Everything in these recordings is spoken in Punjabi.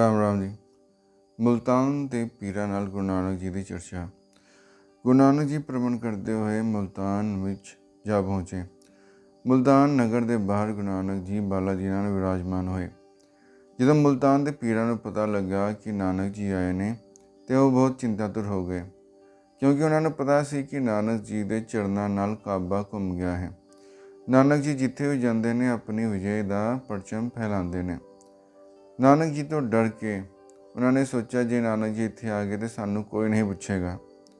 ਰਾਮ ਰਾਮ ਜੀ। ਮੁਲਤਾਨ ਦੇ ਪੀਰਾਂ ਨਾਲ ਗੁਰੂ ਨਾਨਕ ਜੀ ਦੀ ਚਰਚਾ। ਗੁਰੂ ਨਾਨਕ ਜੀ ਭ੍ਰਮਣ ਕਰਦੇ ਹੋਏ ਮੁਲਤਾਨ ਵਿੱਚ ਜਾ ਪਹੁੰਚੇ। ਮੁਲਤਾਨ ਨਗਰ ਦੇ ਬਾਹਰ ਗੁਰੂ ਨਾਨਕ ਜੀ ਬਾਲਾ ਜੀ ਨਾਲ ਵਿਰਾਜਮਾਨ ਹੋਏ। ਜਦੋਂ ਮੁਲਤਾਨ ਦੇ ਪੀਰਾਂ ਨੂੰ ਪਤਾ ਲੱਗਾ ਕਿ ਨਾਨਕ ਜੀ ਆਏ ਨੇ, ਤੇ ਉਹ ਬਹੁਤ ਚਿੰਤਾਤੁਰ ਹੋ ਗਏ। ਕਿਉਂਕਿ ਉਹਨਾਂ ਨੂੰ ਪਤਾ ਸੀ ਕਿ ਨਾਨਕ ਜੀ ਦੇ ਚਰਨਾਂ ਨਾਲ ਕਾਬਾ ਘੁੰਮ ਗਿਆ ਹੈ। ਨਾਨਕ ਜੀ ਜਿੱਥੇ ਵੀ ਜਾਂਦੇ ਨੇ, ਆਪਣੀ ਵਿਜੇ ਦਾ ਪਰਚਮ ਫੈਲਾਉਂਦੇ ਨੇ। ਨਾਨਕ ਜੀ ਤੋਂ ਡਰ ਕੇ ਉਹਨਾਂ ਨੇ ਸੋਚਿਆ, ਜੇ ਨਾਨਕ ਜੀ ਇੱਥੇ ਆ ਗਏ ਤੇ ਸਾਨੂੰ ਕੋਈ ਨਹੀਂ ਪੁੱਛੇਗਾ।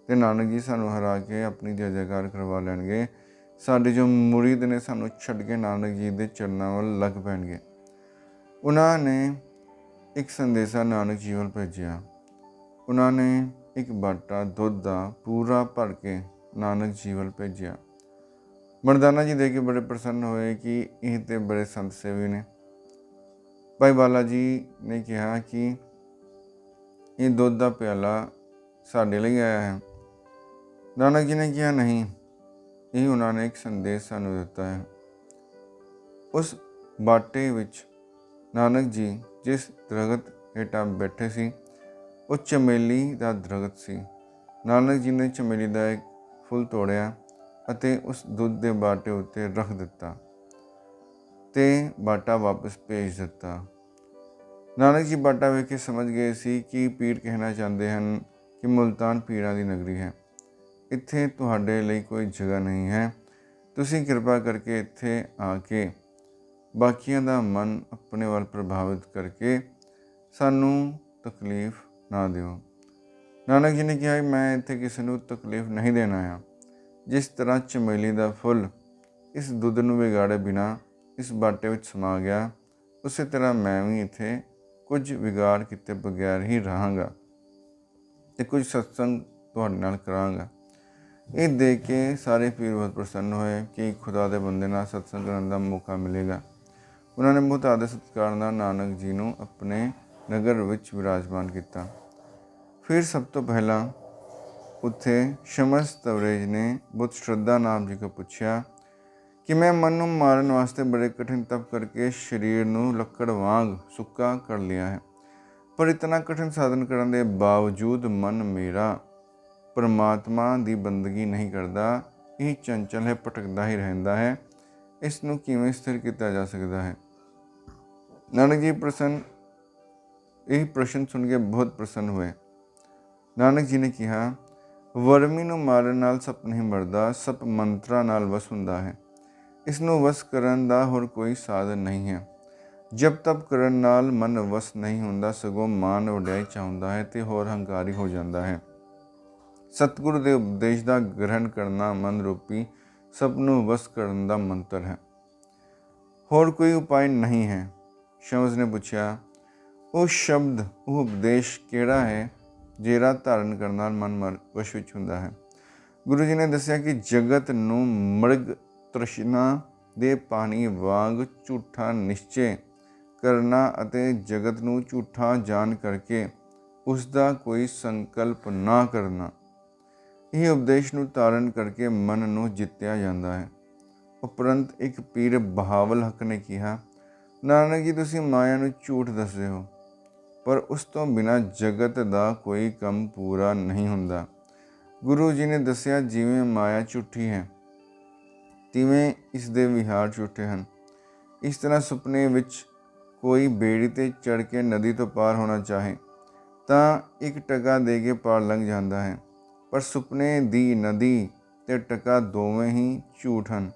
ਤੇ ਨਾਨਕ ਜੀ ਸਾਨੂੰ ਹਰਾ ਕੇ ਆਪਣੀ ਜੈ ਜੈਕਾਰ ਕਰਵਾ ਲੈਣਗੇ। ਸਾਡੇ ਜੋ ਮੁਰੀਦ ਨੇ ਸਾਨੂੰ ਛੱਡ ਕੇ ਨਾਨਕ ਜੀ ਦੇ ਚਰਨਾਂ ਵੱਲ ਲੱਗ ਪੈਣਗੇ। ਉਹਨਾਂ ਨੇ ਇੱਕ ਸੰਦੇਸ਼ਾ ਨਾਨਕ ਜੀ ਵੱਲ ਭੇਜਿਆ। ਉਹਨਾਂ ਨੇ ਇੱਕ ਬਾਟਾ ਦੁੱਧ ਦਾ ਪੂਰਾ ਭਰ ਕੇ ਨਾਨਕ ਜੀ ਵੱਲ ਭੇਜਿਆ। ਮਰਦਾਨਾ ਜੀ ਦੇਖ ਕੇ ਬੜੇ ਪ੍ਰਸੰਨ ਹੋਏ ਕਿ ਇਹ ਤੇ ਬੜੇ ਸੰਤ ਸੇਵੀ ਨੇ। ਭਾਈ ਬਾਲਾ ਜੀ ਨੇ ਕਿਹਾ ਕਿ ਇਹ ਦੁੱਧ ਦਾ ਪਿਆਲਾ ਸਾਡੇ ਲਈ ਆਇਆ ਹੈ। ਨਾਨਕ ਜੀ ਨੇ ਕਿਹਾ, ਨਹੀਂ, ਇਹ ਉਹਨਾਂ ਨੇ ਇੱਕ ਸੰਦੇਸ਼ ਸਾਨੂੰ ਦਿੱਤਾ ਹੈ। ਉਸ ਬਾਟੇ ਵਿੱਚ ਨਾਨਕ ਜੀ ਜਿਸ ਦਰਖਤ ਹੇਠਾਂ ਬੈਠੇ ਸੀ, ਉਹ ਚਮੇਲੀ ਦਾ ਦਰਖਤ ਸੀ। ਨਾਨਕ ਜੀ ਨੇ ਚਮੇਲੀ ਦਾ ਇੱਕ ਫੁੱਲ ਤੋੜਿਆ ਅਤੇ ਉਸ ਦੁੱਧ ਦੇ ਬਾਟੇ ਉੱਤੇ ਰੱਖ ਦਿੱਤਾ ਤੇ ਬਾਟਾ ਵਾਪਸ ਭੇਜ ਦਿੱਤਾ। ਨਾਨਕ ਜੀ ਬਾਟਾ ਵੇਖ ਕੇ ਸਮਝ ਗਏ ਸੀ ਕਿ ਪੀਰ ਕਹਿਣਾ ਚਾਹੁੰਦੇ ਹਨ ਕਿ ਮੁਲਤਾਨ ਪੀਰਾਂ ਦੀ ਨਗਰੀ ਹੈ। ਇੱਥੇ ਤੁਹਾਡੇ ਲਈ ਕੋਈ ਜਗ੍ਹਾ ਨਹੀਂ ਹੈ। ਤੁਸੀਂ ਕਿਰਪਾ ਕਰਕੇ ਇੱਥੇ ਆ ਕੇ ਬਾਕੀਆਂ ਦਾ ਮਨ ਆਪਣੇ ਵੱਲ ਪ੍ਰਭਾਵਿਤ ਕਰਕੇ ਸਾਨੂੰ ਤਕਲੀਫ ਨਾ ਦਿਓ। ਨਾਨਕ ਜੀ ਨੇ ਕਿਹਾ ਮੈਂ ਇੱਥੇ ਕਿਸੇ ਨੂੰ ਤਕਲੀਫ ਨਹੀਂ ਦੇਣਾ ਆ ਜਿਸ ਤਰ੍ਹਾਂ ਚਮੇਲੀ ਦਾ ਫੁੱਲ ਇਸ ਦੁੱਧ ਨੂੰ ਵਿਗਾੜੇ ਬਿਨਾ ਇਸ ਬਾਟੇ ਵਿੱਚ ਸਮਾ ਗਿਆ, ਉਸੇ ਤਰ੍ਹਾਂ ਮੈਂ ਵੀ ਇੱਥੇ ਕੁਝ ਵਿਗਾੜ ਕੀਤੇ ਬਗੈਰ ਹੀ ਰਹਾਂਗਾ ਤੇ ਕੁਝ ਸਤਸੰਗ ਤੁਹਾਡੇ ਨਾਲ ਕਰਾਂਗਾ। ਇਹ ਦੇਖ ਕੇ ਸਾਰੇ ਪੀਰ ਬਹੁਤ ਪ੍ਰਸੰਨ ਹੋਏ ਕਿ ਖੁਦਾ ਦੇ ਬੰਦੇ ਨਾਲ ਸਤਸੰਗ ਕਰਨ ਦਾ ਮੌਕਾ ਮਿਲੇਗਾ। ਉਹਨਾਂ ਨੇ ਬਹੁਤ ਆਦਰ ਸਤਿਕਾਰ ਨਾਲ ਨਾਨਕ ਜੀ ਨੂੰ ਆਪਣੇ ਨਗਰ ਵਿੱਚ ਵਿਰਾਜਮਾਨ ਕੀਤਾ। ਫਿਰ ਸਭ ਤੋਂ ਪਹਿਲਾਂ ਉੱਥੇ ਸ਼ਮਸ ਤਵਰੇਜ ਨੇ ਬਹੁਤ ਸ਼ਰਧਾ ਨਾਮ ਜੀ ਕੋ ਪੁੱਛਿਆ ਕਿ ਮੈਂ ਮਨ ਨੂੰ ਮਾਰਨ ਵਾਸਤੇ ਬੜੇ ਕਠਿਨ ਤਪ ਕਰਕੇ ਸਰੀਰ ਨੂੰ ਲੱਕੜ ਵਾਂਗ ਸੁੱਕਾ ਕਰ ਲਿਆ ਹੈ। ਪਰ ਇਤਨਾ ਕਠਿਨ ਸਾਧਨ ਕਰਨ ਦੇ ਬਾਵਜੂਦ ਮਨ ਮੇਰਾ ਪਰਮਾਤਮਾ ਦੀ ਬੰਦਗੀ ਨਹੀਂ ਕਰਦਾ, ਇਹ ਚੰਚਲ ਹੈ, ਭਟਕਦਾ ਹੀ ਰਹਿੰਦਾ ਹੈ। ਇਸ ਨੂੰ ਕਿਵੇਂ ਸਥਿਰ ਕੀਤਾ ਜਾ ਸਕਦਾ ਹੈ? ਨਾਨਕ ਜੀ ਪ੍ਰਸੰਨ, ਇਹ ਪ੍ਰਸ਼ਨ ਸੁਣ ਕੇ ਬਹੁਤ ਪ੍ਰਸੰਨ ਹੋਏ। ਨਾਨਕ ਜੀ ਨੇ ਕਿਹਾ, ਵਰਮੀ ਨੂੰ ਮਾਰਨ ਨਾਲ ਸੱਪ ਨਹੀਂ ਮਰਦਾ, ਸੱਪ ਮੰਤਰਾਂ ਨਾਲ ਵਸ ਹੁੰਦਾ ਹੈ। ਇਸ ਨੂੰ ਵਸ ਕਰਨ ਦਾ ਹੋਰ ਕੋਈ ਸਾਧਨ ਨਹੀਂ ਹੈ। ਜਬ ਤਪ ਕਰਨ ਨਾਲ ਮਨ ਵਸ ਨਹੀਂ ਹੁੰਦਾ, ਸਗੋਂ ਮਾਨ ਵਡਿਆਈ ਚਾਹੁੰਦਾ ਹੈ ਤੇ ਹੋਰ ਹੰਕਾਰੀ ਹੋ ਜਾਂਦਾ ਹੈ। ਸਤਿਗੁਰੂ ਦੇ ਉਪਦੇਸ਼ ਦਾ ਗ੍ਰਹਿਣ ਕਰਨਾ ਮਨ ਰੂਪੀ ਸਭ ਨੂੰ ਵਸ ਕਰਨ ਦਾ ਮੰਤਰ ਹੈ। ਹੋਰ ਕੋਈ ਉਪਾਅ ਨਹੀਂ ਹੈ। ਸ਼ਮਸ ਨੇ ਪੁੱਛਿਆ, ਉਹ ਸ਼ਬਦ, ਉਹ ਉਪਦੇਸ਼ ਕਿਹੜਾ ਹੈ ਜਿਹੜਾ ਧਾਰਨ ਕਰਨ ਨਾਲ ਮਨ ਮਰ, ਵਸ਼ ਵਿੱਚ ਹੁੰਦਾ ਹੈ? ਗੁਰੂ ਜੀ ਨੇ ਦੱਸਿਆ ਕਿ ਜਗਤ ਨੂੰ ਮਰਗ ਤ੍ਰਿਸ਼ਨਾ ਦੇ ਪਾਣੀ ਵਾਂਗ ਝੂਠਾ ਨਿਸ਼ਚੈ ਕਰਨਾ ਅਤੇ ਜਗਤ ਨੂੰ ਝੂਠਾ ਜਾਣ ਕਰਕੇ ਉਸ ਦਾ ਕੋਈ ਸੰਕਲਪ ਨਾ ਕਰਨਾ। ਇਹ ਉਪਦੇਸ਼ ਨੂੰ ਧਾਰਨ ਕਰਕੇ ਮਨ ਨੂੰ ਜਿੱਤਿਆ ਜਾਂਦਾ ਹੈ। ਉਪਰੰਤ ਇੱਕ ਪੀਰ ਬਹਾਵਲ ਹਕ ਨੇ ਕਿਹਾ, ਨਾਨਕ ਜੀ, ਤੁਸੀਂ ਮਾਇਆ ਨੂੰ ਝੂਠ ਦੱਸਦੇ ਹੋ, ਪਰ ਉਸ ਤੋਂ ਬਿਨਾ ਜਗਤ ਦਾ ਕੋਈ ਕੰਮ ਪੂਰਾ ਨਹੀਂ ਹੁੰਦਾ। ਗੁਰੂ ਜੀ ਨੇ ਦੱਸਿਆ, ਜਿਵੇਂ ਮਾਇਆ ਝੂਠੀ ਹੈ ਤਿਵੇਂ ਇਸ ਦੇ ਵਿਹਾਰ ਝੂਠੇ ਹਨ। ਇਸ ਤਰ੍ਹਾਂ ਸੁਪਨੇ ਵਿੱਚ ਕੋਈ ਬੇੜੀ ਤੇ ਚੜ ਕੇ ਨਦੀ ਤੋਂ ਪਾਰ ਹੋਣਾ ਚਾਹੇ, ਤਾਂ ਇੱਕ ਟਕਾ ਦੇ ਕੇ ਪਾਰ ਲੰਘ ਜਾਂਦਾ ਹੈ। ਪਰ ਸੁਪਨੇ ਦੀ ਨਦੀ ਤੇ ਟਕਾ ਦੋਵੇਂ ਹੀ ਝੂਠ ਹਨ।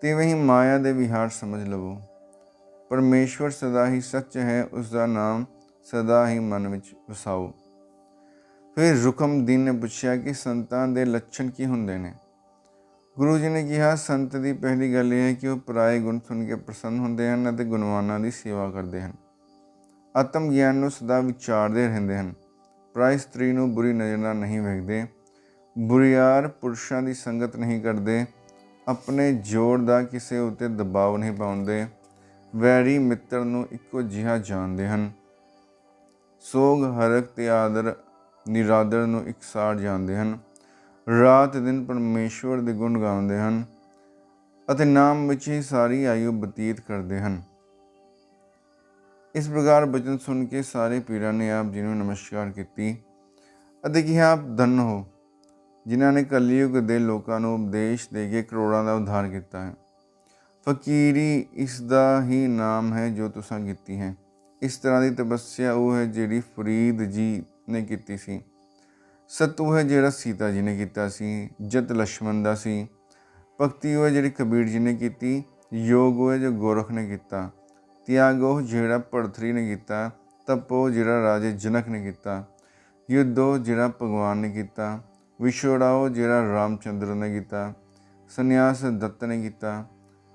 ਤਿਵੇਂ ਹੀ ਮਾਇਆ ਦੇ ਵਿਹਾਰ ਸਮਝ ਲਵੋ। ਪਰਮੇਸ਼ਵਰ ਸਦਾ ਹੀ ਸੱਚ ਹੈ, ਉਸ ਦਾ ਨਾਮ ਸਦਾ ਹੀ ਮਨ ਵਿੱਚ ਵਸਾਓ। ਫਿਰ ਰੁਕਮਦੀਨ ਨੇ ਪੁੱਛਿਆ ਕਿ ਸੰਤਾਂ ਦੇ ਲੱਛਣ ਕੀ ਹੁੰਦੇ ਨੇ? ਗੁਰੂ ਜੀ ਨੇ ਕਿਹਾ, ਸੰਤ ਦੀ ਪਹਿਲੀ ਗੱਲ ਇਹ ਹੈ ਕਿ ਉਹ ਪਰਾਏ ਗੁਣ ਸੁਣ ਕੇ ਪ੍ਰਸੰਨ ਹੁੰਦੇ ਹਨ ਅਤੇ ਗੁਣਵਾਨਾਂ ਦੀ ਸੇਵਾ ਕਰਦੇ ਹਨ। ਆਤਮ ਗਿਆਨ ਨੂੰ ਸਦਾ ਵਿਚਾਰਦੇ ਰਹਿੰਦੇ ਹਨ। ਪਰਾਈ ਸਤਰੀ ਨੂੰ ਬੁਰੀ ਨਜ਼ਰ ਨਾਲ ਨਹੀਂ ਵੇਖਦੇ। ਬੁਰੀਆਰ ਪੁਰਸ਼ਾਂ ਦੀ ਸੰਗਤ ਨਹੀਂ ਕਰਦੇ। ਆਪਣੇ ਜੋੜ ਦਾ ਕਿਸੇ ਉੱਤੇ ਦਬਾਅ ਨਹੀਂ ਪਾਉਂਦੇ। ਵੈਰੀ ਮਿੱਤਰ ਨੂੰ ਇੱਕੋ ਜਿਹਾ ਜਾਣਦੇ ਹਨ। ਸੋਗ ਹਰਕ ਤੇ ਆਦਰ, ਨਿਰਾਦਰ ਨੂੰ ਇਕਸਾਰ ਜਾਣਦੇ ਹਨ। ਰਾਤ ਦਿਨ ਪਰਮੇਸ਼ਵਰ ਦੇ ਗੁਣ ਗਾਉਂਦੇ ਹਨ ਅਤੇ ਨਾਮ ਵਿੱਚ ਹੀ ਸਾਰੀ ਆਯੂ ਬਤੀਤ ਕਰਦੇ ਹਨ। ਇਸ ਪ੍ਰਕਾਰ ਬਚਨ ਸੁਣ ਕੇ ਸਾਰੇ ਪੀਰਾਂ ਨੇ ਆਪ ਜੀ ਨੂੰ ਨਮਸਕਾਰ ਕੀਤੀ ਅਤੇ ਕਿਹਾ, ਆਪ ਧੰਨ ਹੋ, ਜਿਨ੍ਹਾਂ ਨੇ ਕਲਯੁਗ ਦੇ ਲੋਕਾਂ ਨੂੰ ਉਪਦੇਸ਼ ਦੇ ਕੇ ਕਰੋੜਾਂ ਦਾ ਉਧਾਰ ਕੀਤਾ ਹੈ। ਫਕੀਰੀ ਇਸ ਦਾ ਹੀ ਨਾਮ ਹੈ ਜੋ ਤੁਸੀਂ ਕੀਤੀ ਹੈ। ਇਸ ਤਰ੍ਹਾਂ ਦੀ ਤਪੱਸਿਆ ਉਹ ਹੈ ਜਿਹੜੀ ਫਰੀਦ ਜੀ ਨੇ ਕੀਤੀ ਸੀ। ਸਤ ਹੈ ਜਿਹੜਾ ਸੀਤਾ ਜੀ ਨੇ ਕੀਤਾ ਸੀ ਜਤ ਲక్ష్మణ ਦਾ ਸੀ। ਭਗਤੀ ਹੋਏ ਜਿਹੜੀ ਕਬੀਰ ਜੀ ਨੇ ਕੀਤੀ, ਯੋਗ ਹੋਏ ਜੋ ਗੋਰਖ ਨੇ ਕੀਤਾ। ਤਿਆਗ ਉਹ ਜਿਹੜਾ ਭਰਤਰੀ ਨੇ ਕੀਤਾ, ਤਪ ਉਹ ਜਿਹੜਾ ਰਾਜੇ ਜਨਕ ਨੇ ਕੀਤਾ। ਯੁੱਧ ਉਹ ਜਿਹੜਾ ਭਗਵਾਨ ਨੇ ਕੀਤਾ। ਵਿਛੋੜਾ ਉਹ ਜਿਹੜਾ ਰਾਮਚੰਦਰ ਨੇ ਕੀਤਾ। ਸੰਨਿਆਸ ਦੱਤ ਨੇ ਕੀਤਾ।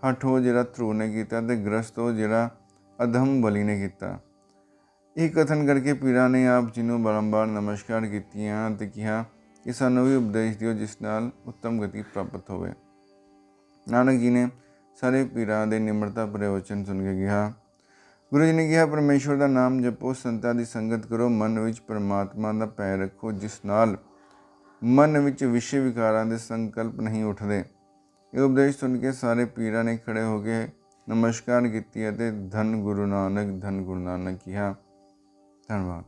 ਹਠ ਉਹ ਜਿਹੜਾ ਧਰੂ ਨੇ ਕੀਤਾ ਤੇ ਗ੍ਰਸਤ ਉਹ ਜਿਹੜਾ ਅਧਮ ਬਲੀ ਨੇ ਕੀਤਾ। ਇਹ ਕਥਨ ਕਰਕੇ ਪੀਰਾਂ ਨੇ ਆਪ ਜੀ ਨੂੰ ਬਾਰੰਬਾਰ ਨਮਸਕਾਰ ਕੀਤੀਆਂ ਤੇ ਕਿਹਾ ਕਿ ਸਾਨੂੰ ਵੀ ਉਪਦੇਸ਼ ਦਿਓ ਜਿਸ ਨਾਲ ਉੱਤਮ ਗਤੀ ਪ੍ਰਾਪਤ ਹੋਵੇ। ਨਾਨਕ ਜੀ ਨੇ ਸਾਰੇ ਪੀਰਾਂ ਦੇ ਨਿਮਰਤਾ ਪ੍ਰਵਚਨ ਸੁਣ ਕੇ ਕਿਹਾ, ਗੁਰੂ ਜੀ ਨੇ ਕਿਹਾ, ਪਰਮੇਸ਼ਵਰ ਦਾ ਨਾਮ ਜਪੋ, ਸੰਤਾਂ ਦੀ ਸੰਗਤ ਕਰੋ, ਮਨ ਵਿੱਚ ਪਰਮਾਤਮਾ ਦਾ ਪੈਰ ਰੱਖੋ, ਜਿਸ ਨਾਲ ਮਨ ਵਿੱਚ ਵਿਸ਼ੇ ਵਿਕਾਰਾਂ ਦੇ ਸੰਕਲਪ ਨਹੀਂ ਉੱਠਦੇ। ਇਹ ਉਪਦੇਸ਼ ਸੁਣ ਕੇ ਸਾਰੇ ਪੀਰਾਂ ਨੇ ਖੜੇ ਹੋ ਕੇ ਨਮਸਕਾਰ ਕੀਤੀ ਅਤੇ ਧੰਨ ਗੁਰੂ ਨਾਨਕ, ਧੰਨ ਗੁਰੂ ਨਾਨਕ ਕਿਹਾ 但是吧